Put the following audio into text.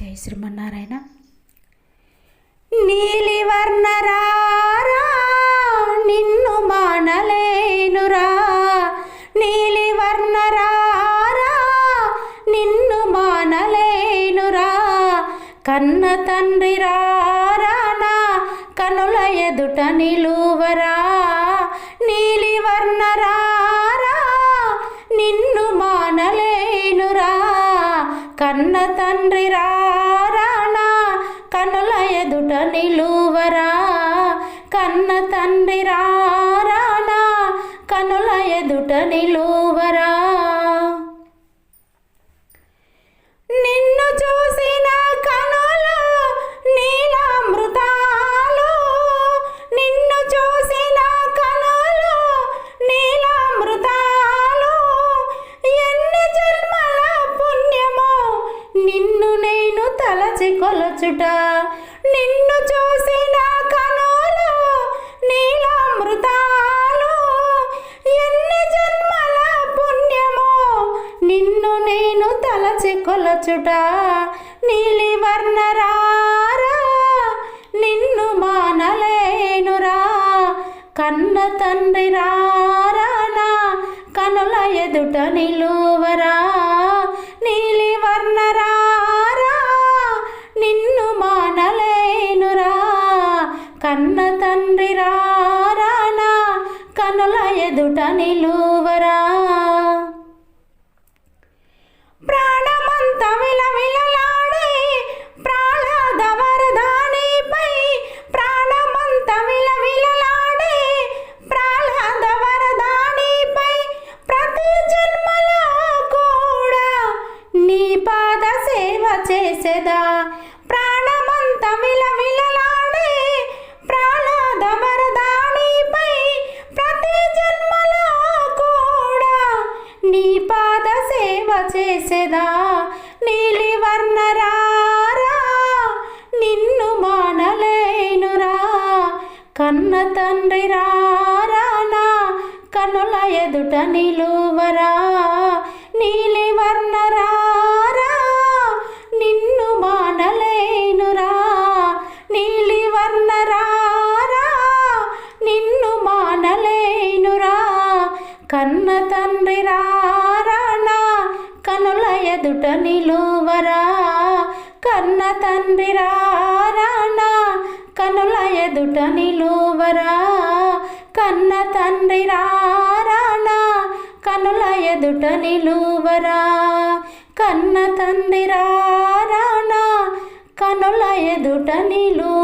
జై శ్రీమన్నారాయణ. నీలివర్ణరారా నిన్ను మానలేనురా. నీలివర్ణరారా నిన్ను మానలేనురా. కన్న తండ్రి రారా కనుల ఎదుట నిలువరా. నీలివర్ణరా కన్న తండ్రి రారా కనుల ఎదుట నిలువరా? కన్న తండ్రి రారా కనుల ఎదుట నిలువ తలచి నిన్ను చూసిన కనులు నీలామృతాలు. ఎన్ని జన్మల పుణ్యమో నిన్ను నేను తలచి కొలచుట. నీలివర్ణరారా నిన్ను మానలేనురా. కన్న తండ్రి రారా నా కనుల ఎదుట నిలువరా. కన్న తండ్రి రారా కనుల ఎదుట నిలువరా? ప్రాణమంత విలవిలలాడే ప్రాణాద వరదానిపై ప్రాణమంత విలవిలలాడే ప్రాణాద వరదానిపై ప్రతి జన్మలో కూడా నీ పాద సేవ చేసేదా? చేసేదా? నీలివర్ణరారా నిన్ను మానలేనురా. కన్న తండ్రి రారా నా కనుల ఎదుట నిలువరా. నీలివర్ణరా కనుల ఎదుట నిలువరా? కన్న తండ్రి రారా కనుల ఎదుట నిలువరా? కన్న తండ్రి రారా కనుల ఎదుట నిలువరా? కన్న తండ్రి రారా కనుల ఎదుట నిలువ